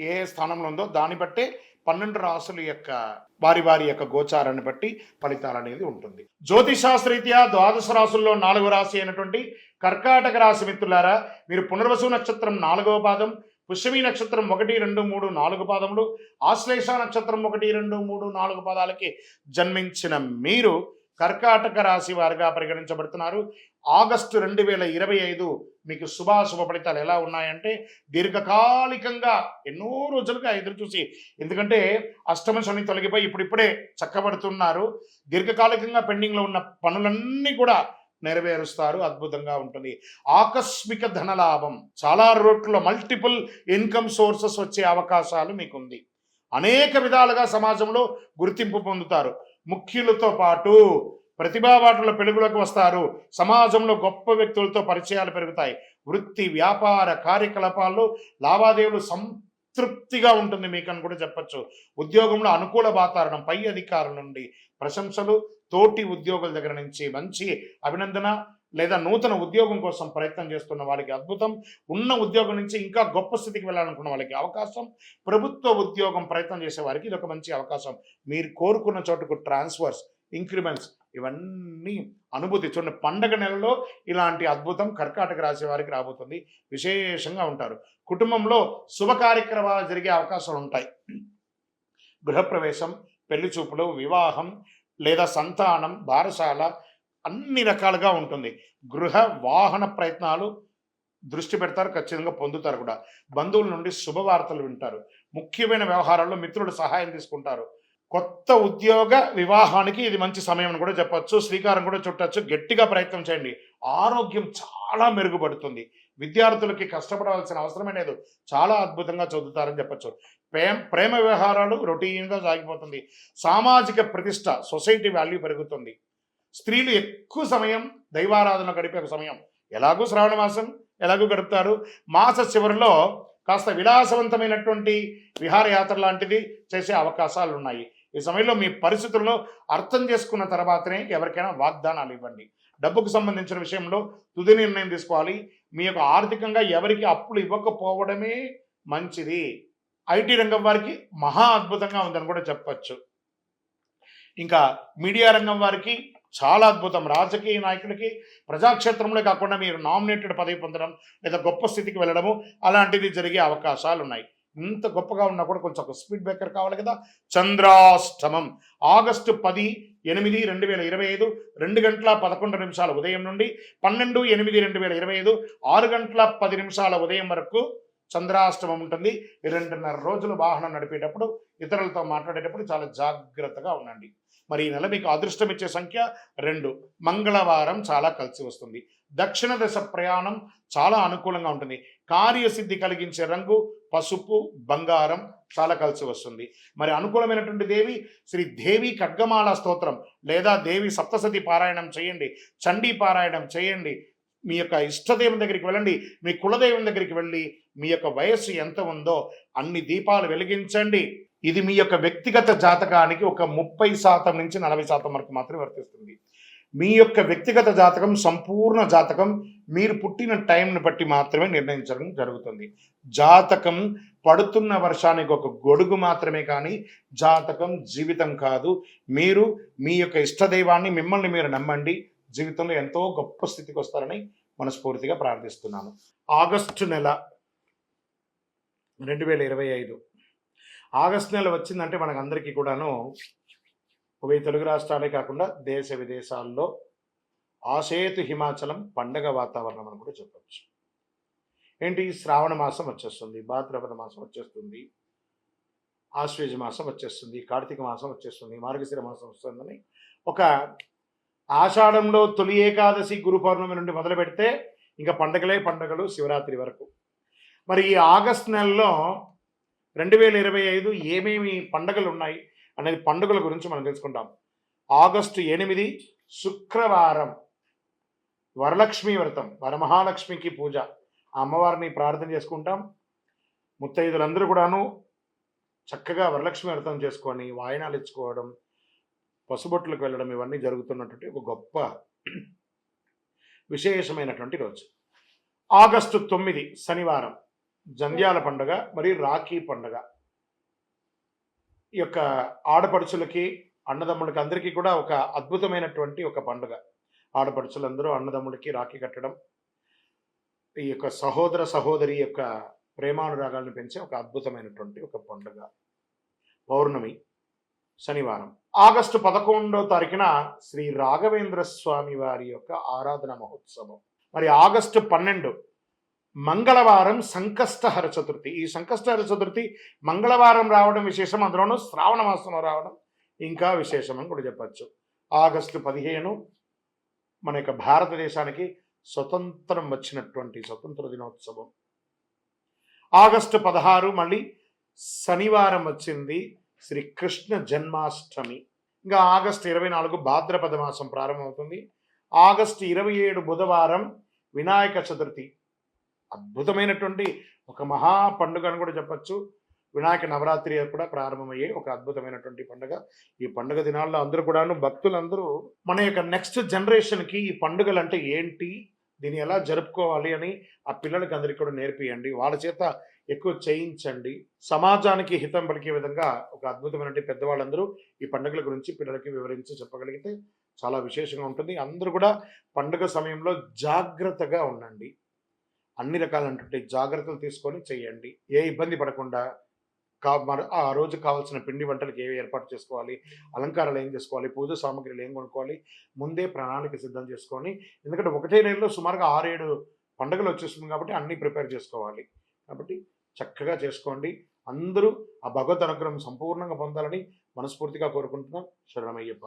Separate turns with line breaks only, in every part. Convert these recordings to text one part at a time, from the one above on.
ఏ స్థానంలో ఉందో దాన్ని బట్టే పన్నెండు రాసుల యొక్క వారి వారి యొక్క గోచారాన్ని బట్టి ఫలితాలు అనేది ఉంటుంది. జ్యోతిషాస్త్రీత్యా ద్వాదశ రాసుల్లో నాలుగో రాశి అయినటువంటి కర్కాటక రాశి మిత్రులారా మీరు పునర్వసు నక్షత్రం నాలుగవ పాదం పుష్యమి నక్షత్రం ఒకటి రెండు మూడు నాలుగు పాదములు ఆశ్లేష నక్షత్రం ఒకటి రెండు మూడు నాలుగు పాదాలకి జన్మించిన మీరు కర్కాటక రాశి వారిగా పరిగణించబడుతున్నారు. ఆగస్టు రెండు వేల ఇరవై ఐదు మీకు శుభాశుభ ఫలితాలు ఎలా ఉన్నాయంటే దీర్ఘకాలికంగా ఎన్నో రోజులుగా ఎదురు చూసి ఎందుకంటే అష్టమ శని తొలగిపోయి ఇప్పుడిప్పుడే చక్కబడుతున్నారు. దీర్ఘకాలికంగా పెండింగ్లో ఉన్న పనులన్నీ కూడా నెరవేరుస్తారు అద్భుతంగా ఉంటుంది. ఆకస్మిక ధనలాభం చాలా రోట్లో మల్టిపుల్ ఇన్కమ్ సోర్సెస్ వచ్చే అవకాశాలు మీకుంది. అనేక విధాలుగా సమాజంలో గుర్తింపు పొందుతారు. ముఖ్యులతో పాటు ప్రతిభావాటుల పెలుగులకు వస్తారు. సమాజంలో గొప్ప వ్యక్తులతో పరిచయాలు పెరుగుతాయి. వృత్తి వ్యాపార కార్యకలాపాల్లో లావాదేవీలు సంతృప్తిగా ఉంటుంది మీకు అని కూడా చెప్పచ్చు. ఉద్యోగంలో అనుకూల వాతావరణం పై అధికారుల నుండి ప్రశంసలు తోటి ఉద్యోగుల దగ్గర నుంచి మంచి అభినందన లేదా నూతన ఉద్యోగం కోసం ప్రయత్నం చేస్తున్న వాళ్ళకి అద్భుతం. ఉన్న ఉద్యోగం నుంచి ఇంకా గొప్ప స్థితికి వెళ్ళాలనుకున్న వాళ్ళకి అవకాశం. ప్రభుత్వ ఉద్యోగం ప్రయత్నం చేసే వారికి ఇది ఒక మంచి అవకాశం. మీరు కోరుకున్న చోటుకు ట్రాన్స్ఫర్స్ ఇంక్రిమెంట్స్ ఇవన్నీ అనుభూతి చూడండి. పండగ నెలలో ఇలాంటి అద్భుతం కర్కాటక రాశి వారికి రాబోతుంది. విశేషంగా ఉంటారు. కుటుంబంలో శుభ కార్యక్రమాలు జరిగే అవకాశాలు ఉంటాయి. గృహప్రవేశం పెళ్ళి చూపులు వివాహం లేదా సంతానం బారసాల అన్ని రకాలుగా ఉంటుంది. గృహ వాహన ప్రయత్నాలు దృష్టి పెడతారు ఖచ్చితంగా పొందుతారు కూడా. బంధువుల నుండి శుభవార్తలు వింటారు. ముఖ్యమైన వ్యవహారాల్లో మిత్రుల సహాయం తీసుకుంటారు. కొత్త ఉద్యోగ వివాహానికి ఇది మంచి సమయం అని కూడా చెప్పచ్చు. శ్రీకారం కూడా చుట్టచ్చు. గట్టిగా ప్రయత్నం చేయండి. ఆరోగ్యం చాలా మెరుగుపడుతుంది. విద్యార్థులకి కష్టపడవలసిన అవసరమే లేదు. చాలా అద్భుతంగా చదువుతారని చెప్పచ్చు. ప్రేమ ప్రేమ వ్యవహారాలు రొటీన్గా సాగిపోతుంది. సామాజిక ప్రతిష్ట సొసైటీ వాల్యూ పెరుగుతుంది. స్త్రీలు ఎక్కువ సమయం దైవారాధన గడిపే ఒక సమయం. ఎలాగూ శ్రావణ మాసం ఎలాగూ గడుపుతారు? మాస చివరిలో కాస్త విలాసవంతమైనటువంటి విహారయాత్ర లాంటిది చేసే అవకాశాలు ఉన్నాయి. ఈ సమయంలో మీ పరిస్థితులను అర్థం చేసుకున్న తర్వాతనే ఎవరికైనా వాగ్దానాలు ఇవ్వండి. డబ్బుకు సంబంధించిన విషయంలో తుది నిర్ణయం తీసుకోవాలి. మీ యొక్క ఆర్థికంగా ఎవరికి అప్పులు ఇవ్వకపోవడమే మంచిది. ఐటీ రంగం వారికి మహా అద్భుతంగా ఉందని కూడా చెప్పచ్చు. ఇంకా మీడియా రంగం వారికి చాలా అద్భుతం. రాజకీయ నాయకులకి ప్రజాక్షేత్రంలో కాకుండా మీరు నామినేటెడ్ పదవి పొందడం లేదా గొప్ప స్థితికి వెళ్ళడము అలాంటిది జరిగే అవకాశాలు ఉన్నాయి ఇంత గొప్పగా ఉన్నా కూడా కొంచెం ఒక స్పీడ్ బ్రేకర్ కావాలి కదా. చంద్రాష్టమం. ఆగస్టు పది ఎనిమిది రెండు వేల ఇరవై ఐదు రెండు గంటల పదకొండు నిమిషాల ఉదయం నుండి పన్నెండు ఎనిమిది రెండు వేల ఇరవై ఐదు ఆరు గంటల పది నిమిషాల ఉదయం వరకు చంద్రాష్టమం ఉంటుంది. రెండున్నర రోజులు వాహనం నడిపేటప్పుడు ఇతరులతో మాట్లాడేటప్పుడు చాలా జాగ్రత్తగా ఉండండి. మరి ఈ నెల మీకు అదృష్టం ఇచ్చే సంఖ్య రెండు. మంగళవారం చాలా కలిసి వస్తుంది. దక్షిణ దశ ప్రయాణం చాలా అనుకూలంగా ఉంటుంది. కార్యసిద్ధి కలిగించే రంగు పసుపు బంగారం చాలా కలిసి వస్తుంది. మరి అనుకూలమైనటువంటి దేవి శ్రీ దేవి ఖడ్గమాల స్తోత్రం లేదా దేవి సప్తసతి పారాయణం చేయండి. చండీ పారాయణం చేయండి. మీ యొక్క ఇష్టదేవం దగ్గరికి వెళ్ళండి. మీ కులదైవం దగ్గరికి వెళ్ళి మీ యొక్క వయస్సు ఎంత ఉందో అన్ని దీపాలు వెలిగించండి. ఇది మీ యొక్క వ్యక్తిగత జాతకానికి ఒక ముప్పై శాతం నుంచి నలభై శాతం వరకు మాత్రమే వర్తిస్తుంది. మీ యొక్క వ్యక్తిగత జాతకం సంపూర్ణ జాతకం మీరు పుట్టిన టైంని బట్టి మాత్రమే నిర్ణయించడం జరుగుతుంది. జాతకం పడుతున్న వర్షానికి ఒక గొడుగు మాత్రమే కానీ జాతకం జీవితం కాదు. మీరు మీ యొక్క ఇష్టదైవాన్ని మిమ్మల్ని మీరు నమ్మండి. జీవితంలో ఎంతో గొప్ప స్థితికి వస్తారని మనస్ఫూర్తిగా ప్రార్థిస్తున్నాను. ఆగస్టు నెల రెండు వేల ఇరవై ఐదు. ఆగస్ట్ నెల వచ్చిందంటే మనకు అందరికీ కూడాను ఉభయ తెలుగు రాష్ట్రాలే కాకుండా దేశ విదేశాల్లో ఆసేతు హిమాచలం పండగ వాతావరణం అని కూడా చెప్పచ్చు. ఏంటి? శ్రావణ మాసం వచ్చేస్తుంది భాద్రపద మాసం వచ్చేస్తుంది ఆశ్వేజ మాసం వచ్చేస్తుంది కార్తీక మాసం వచ్చేస్తుంది మార్గశిర మాసం వస్తుందని ఒక ఆషాఢంలో తొలి ఏకాదశి గురు పౌర్ణమి నుండి మొదలు పెడితే ఇంకా పండగలే పండగలు శివరాత్రి వరకు. మరి ఈ ఆగస్ట్ నెలలో రెండు వేల ఇరవై ఐదు ఏమేమి పండగలు ఉన్నాయి అనేది పండుగల గురించి మనం తెలుసుకుంటాం. ఆగస్టు ఎనిమిది శుక్రవారం వరలక్ష్మి వ్రతం వరమహాలక్ష్మికి పూజ. అమ్మవారిని ప్రార్థన చేసుకుంటాం. ముత్తైదులందరూ కూడాను చక్కగా వరలక్ష్మి వ్రతం చేసుకొని వాయనాలు ఇచ్చుకోవడం పసుబొట్లకు వెళ్ళడం ఇవన్నీ జరుగుతున్నటువంటి ఒక గొప్ప విశేషమైనటువంటి రోజు. ఆగస్టు తొమ్మిది శనివారం. జంధ్యాల పండుగ మరియు రాఖీ పండుగ. ఈ యొక్క ఆడపడుచులకి అన్నదమ్ములకి అందరికీ కూడా ఒక అద్భుతమైనటువంటి ఒక పండుగ. ఆడపడుచులందరూ అన్నదమ్ములకి రాఖీ కట్టడం ఈ యొక్క సహోదర సహోదరి యొక్క ప్రేమానురాగాలను పెంచే ఒక అద్భుతమైనటువంటి ఒక పండుగ. పౌర్ణమి శనివారం. ఆగస్టు పదకొండో తారీఖున శ్రీ రాఘవేంద్ర స్వామి వారి యొక్క ఆరాధన మహోత్సవం. మరి ఆగస్టు పన్నెండు మంగళవారం సంకష్టహర చతుర్థి. ఈ సంకష్టహర చతుర్థి మంగళవారం రావడం విశేషం అందులోనూ శ్రావణ మాసంలో రావడం ఇంకా విశేషం అని కూడా చెప్పచ్చు. ఆగస్టు పదిహేను మన యొక్క భారతదేశానికి స్వతంత్రం వచ్చినటువంటి స్వతంత్ర దినోత్సవం. ఆగస్టు పదహారు మళ్ళీ శనివారం వచ్చింది శ్రీకృష్ణ జన్మాష్టమి. ఇంకా ఆగస్టు ఇరవై నాలుగు భాద్రపద మాసం ప్రారంభమవుతుంది. ఆగస్టు ఇరవై ఏడు బుధవారం వినాయక చతుర్థి. అద్భుతమైనటువంటి ఒక మహా పండుగ అని కూడా చెప్పచ్చు. వినాయక నవరాత్రి కూడా ప్రారంభమయ్యే ఒక అద్భుతమైనటువంటి పండుగ. ఈ పండుగ దినాల్లో అందరూ కూడాను భక్తులందరూ మన యొక్క నెక్స్ట్ జనరేషన్కి ఈ పండుగలు అంటే ఏంటి? దీన్ని ఎలా జరుపుకోవాలి అని ఆ పిల్లలకి అందరికీ కూడా నేర్పియండి. వాళ్ళ చేత ఎక్కువ చేయించండి. సమాజానికి హితం పలికే విధంగా ఒక అద్భుతమైనటువంటి పెద్దవాళ్ళందరూ ఈ పండుగల గురించి పిల్లలకి వివరించి చెప్పగలిగితే చాలా విశేషంగా ఉంటుంది. అందరూ కూడా పండుగ సమయంలో జాగ్రత్తగా ఉండండి. అన్ని రకాలైనటువంటి జాగ్రత్తలు తీసుకొని చేయండి. ఏ ఇబ్బంది పడకుండా కా ఆ రోజు కావాల్సిన పిండి వంటలకు ఏవి ఏర్పాటు చేసుకోవాలి అలంకారాలు ఏం చేసుకోవాలి పూజ సామాగ్రిలు ఏం కొనుక్కోవాలి ముందే ప్రణాళిక సిద్ధం చేసుకొని ఎందుకంటే ఒకటే నెలలో సుమారుగా ఆరేడు పండుగలు వచ్చేస్తుంది కాబట్టి అన్నీ ప్రిపేర్ చేసుకోవాలి. కాబట్టి చక్కగా చేసుకోండి. అందరూ ఆ భగవద్ అనుగ్రహం సంపూర్ణంగా పొందాలని మనస్ఫూర్తిగా కోరుకుంటున్నాం. శరణమయ్యప్ప.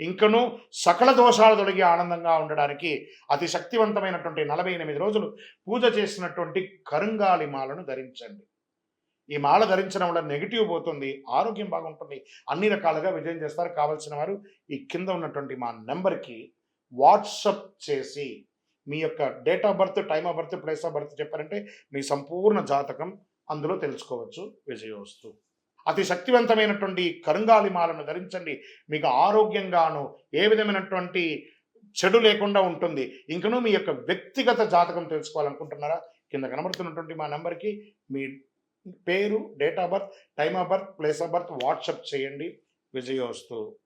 ఇంకను సకల దోషాలు తొలగి ఆనందంగా ఉండడానికి అతి శక్తివంతమైనటువంటి నలభై ఎనిమిది రోజులు పూజ చేసినటువంటి కరుంగాలి మాలను ధరించండి. ఈ మాల ధరించడం వల్ల నెగిటివ్ పోతుంది ఆరోగ్యం బాగుంటుంది అన్ని రకాలుగా విజయం చేస్తారు. కావలసిన వారు ఈ కింద ఉన్నటువంటి మా నెంబర్కి వాట్సప్ చేసి మీ యొక్క date of birth time of birth place of birth చెప్పారంటే మీ సంపూర్ణ జాతకం అందులో తెలుసుకోవచ్చు. విజయోస్తు. అతి శక్తివంతమైనటువంటి కరుంగాలి మాలను ధరించండి. మీకు ఆరోగ్యంగాను ఏ విధమైనటువంటి చెడు లేకుండా ఉంటుంది. ఇంకనూ మీ యొక్క వ్యక్తిగత జాతకం తెలుసుకోవాలనుకుంటున్నారా? కింద కనబడుతున్నటువంటి మా నెంబర్కి మీ పేరు date of birth time of birth place of birth WhatsApp చేయండి. విజయోస్తు.